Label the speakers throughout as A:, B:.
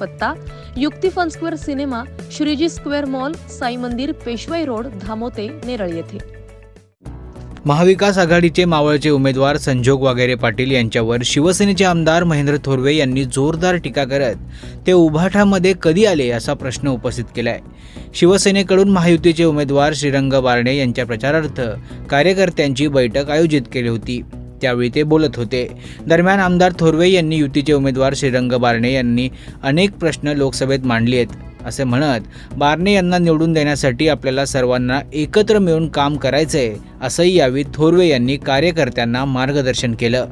A: पत्ता युक्ती fun square cinema Shreeji square mall Sai Mandir Peshwai road धामोते Neral येथे.
B: महाविकास आघाडीचे मावळचे उमेदवार संजोग वागेरे पाटील यांच्यावर शिवसेनेचे आमदार महेंद्र थोरवे यांनी जोरदार टीका करत ते उभाठामध्ये कधी आले असा प्रश्न उपस्थित केलाय. शिवसेनेकडून महायुतीचे उमेदवार श्रीरंग बारणे यांच्या प्रचारार्थ कार्यकर्त्यांची बैठक आयोजित केली होती. त्यावेळी ते बोलत होते. दरम्यान आमदार थोरवे यांनी युतीचे उमेदवार श्रीरंग बारणे यांनी अनेक प्रश्न लोकसभेत मांडले आहेत असे म्हणत बारणे यांना निवडून देण्यासाठी आपल्याला सर्वांना एकत्र मिळून काम करायचंय असंही यावेळी थोरवे यांनी कार्यकर्त्यांना मार्गदर्शन केलं.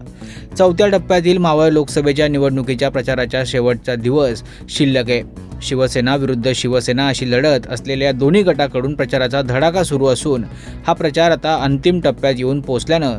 B: चौथ्या टप्प्यातील मावळ लोकसभेच्या निवडणुकीच्या प्रचाराचा शेवटचा दिवस शिल्लक आहे. शिवसेना विरुद्ध शिवसेना अशी लढत असलेल्या दोन्ही गटाकडून प्रचाराचा धडाका सुरू असून हा प्रचार आता अंतिम टप्प्यात येऊन पोचल्यानं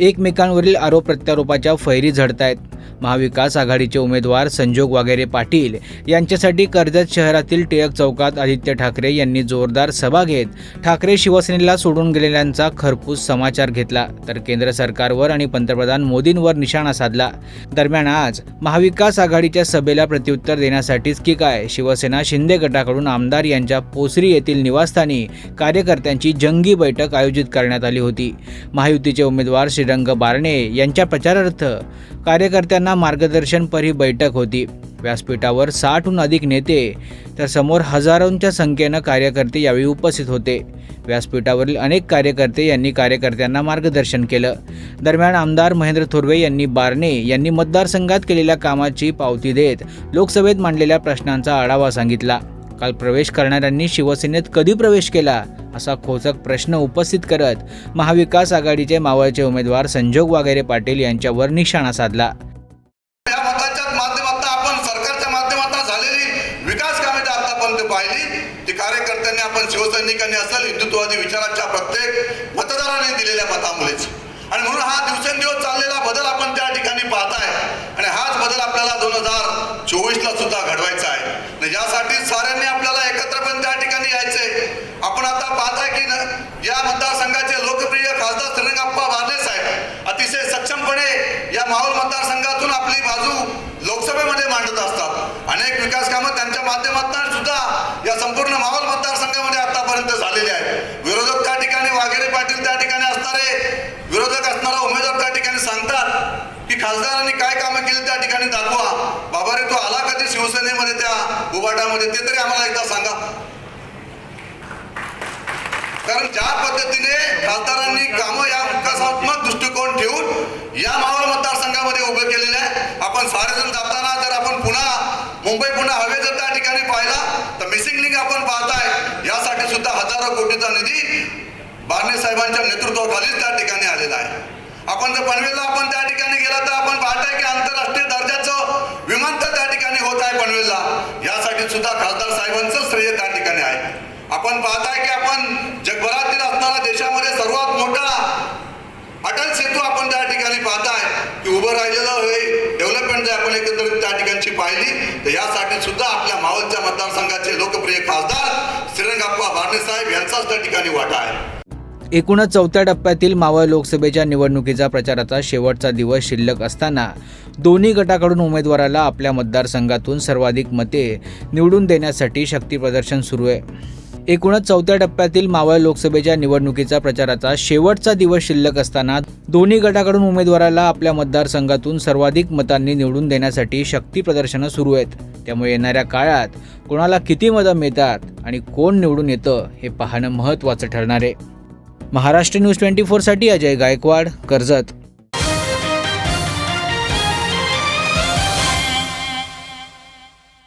B: एकमेकांवरील आरोप प्रत्यारोपाच्या फैरी झडतायत. महाविकास आघाडीचे उमेदवार संजोग वागेरे पाटील यांच्यासाठी कर्जत शहरातील टिळक चौकात आदित्य ठाकरे यांनी जोरदार सभा घेत ठाकरे शिवसेनेला सोडून गेलेल्यांचा खरपूस समाचार घेतला. तर केंद्र सरकारवर आणि पंतप्रधान मोदींवर निशाणा साधला. दरम्यान आज महाविकास आघाडीच्या सभेला प्रत्युत्तर देण्यासाठीच की काय? शिवसेना शिंदे गटाकडून आमदार यांच्या पोसरी येथील निवासस्थानी कार्यकर्त्यांची जंगी बैठक आयोजित करण्यात आली होती. महायुतीचे उमेदवार श्रीरंग बारणे यांच्या प्रचारार्थ कार्यकर्त्यांना मार्गदर्शनपर ही बैठक होती. व्यासपीठावर साठहून अधिक नेते तर समोर हजारोंच्या संख्येनं कार्यकर्ते यावेळी उपस्थित होते. व्यासपीठावरील अनेक कार्यकर्ते यांनी कार्यकर्त्यांना मार्गदर्शन केलं. दरम्यान आमदार महेंद्र थोरवे यांनी बारणे यांनी मतदारसंघात केलेल्या कामाची पावती देत लोकसभेत मांडलेल्या प्रश्नांचा आढावा सांगितला. काल प्रवेश करणाऱ्यांनी शिवसेनेत कधी प्रवेश केला? असा खोचक प्रश्न उपस्थित करत महाविकास आघाडीचे मावळचे उमेदवार संजोग वागेरे पाटील यांच्यावर निशाणा साधला
C: या मताच्या माध्यमातून आपण सरकारच्या माध्यमातून झालेली विकास कामे जर आतापर्यंत पाहिली ती कार्यकर्त्यांनी आपण असेल हिंदुत्ववादी विचाराच्या प्रत्येक मतदाराने दिलेल्या मतामुळेच. आणि म्हणून हा दिवसेंदिवस चाललेला बदल आपण त्या ठिकाणी पाहताय. आणि हाच बदल आपल्याला दोन हजार चोवीसला सुद्धा घडवायचा आहे. आणि यासाठी साऱ्यांनी आपल्याला एकत्रपणे त्या ठिकाणी यायचंय. आपण आता पाहताय की न- या मतदार लोकप्रिय खासदार श्रीरंगाप्पा बारणे साहेब अतिशय सक्षमपणे या माहोल मतदारसंघातून आपली बाजू लोकसभेमध्ये मांडत असतात अनेक विकास कामं त्यांच्या माध्यमातून सुद्धा या संपूर्ण माहोल मतदारसंघामध्ये आतापर्यंत झालेले आहेत. विरोधक त्या ठिकाणी वाघेरे पाटील त्या ठिकाणी असणारे विरोधक असणारा उमेदवार त्या ठिकाणी सांगतात की खासदारांनी काय कामं केली त्या ठिकाणी दाखवा. बाबा रे तो आला कधी शिवसेनेमध्ये त्या उभाटामध्ये? ते तरी आम्हाला एकदा सांगा. कारण ज्या पद्धतीने खासदारांनी कामं या विकासात्मक दृष्टिकोन ठेवून या मावळ मतदारसंघामध्ये उभे केलेले आहे. आपण सारेजण जाताना जर आपण पुन्हा मुंबई पुन्हा हवे जर पाहिला तर मिसिंग लिंक आपण पाहताय. यासाठी सुद्धा हजारो कोटीचा निधी बारणे साहेबांच्या नेतृत्वाखालीच त्या ठिकाणी आलेला आहे. आपण जर पनवेलला आपण त्या ठिकाणी गेला तर आपण पाहताय की आंतरराष्ट्रीय दर्जाचं विमानतळ त्या ठिकाणी होत आहे पनवेलला. यासाठी सुद्धा खासदार साहेबांचं श्रेय त्या ठिकाणी आहे. आपण पाहताय की आपण जगभरातील असणारा देशामध्ये सर्वात मोठा अटल सेतू आपण त्या ठिकाणी पाहताय की उभं राहिलेलं हे डेव्हलपमेंट जर आपण एकंदरीत त्या ठिकाणची पाहिली तर यासाठी सुद्धा आपल्या मावळच्या मतदारसंघाचे लोकप्रिय खासदार श्रीरंगाप्पा बारणे साहेब यांचाच त्या ठिकाणी वाटा आहे.
B: एकूणच चौथ्या टप्प्यातील मावळ लोकसभेच्या निवडणुकीचा प्रचाराचा शेवटचा दिवस शिल्लक असताना दोन्ही गटाकडून उमेदवाराला आपल्या मतदारसंघातून सर्वाधिक मते निवडून देण्यासाठी शक्तीप्रदर्शन सुरू आहे. एकूणच चौथ्या टप्प्यातील मावळ लोकसभेच्या निवडणुकीचा प्रचाराचा शेवटचा दिवस शिल्लक असताना दोन्ही गटाकडून उमेदवाराला आपल्या मतदारसंघातून सर्वाधिक मतांनी निवडून देण्यासाठी शक्ती प्रदर्शनं सुरू आहेत. त्यामुळे येणाऱ्या काळात कोणाला किती मतं मिळतात आणि कोण निवडून येतं हे पाहणं महत्त्वाचं ठरणार आहे. महाराष्ट्र न्यूज ट्वेंटी फोरसाठी अजय गायकवाड कर्जत.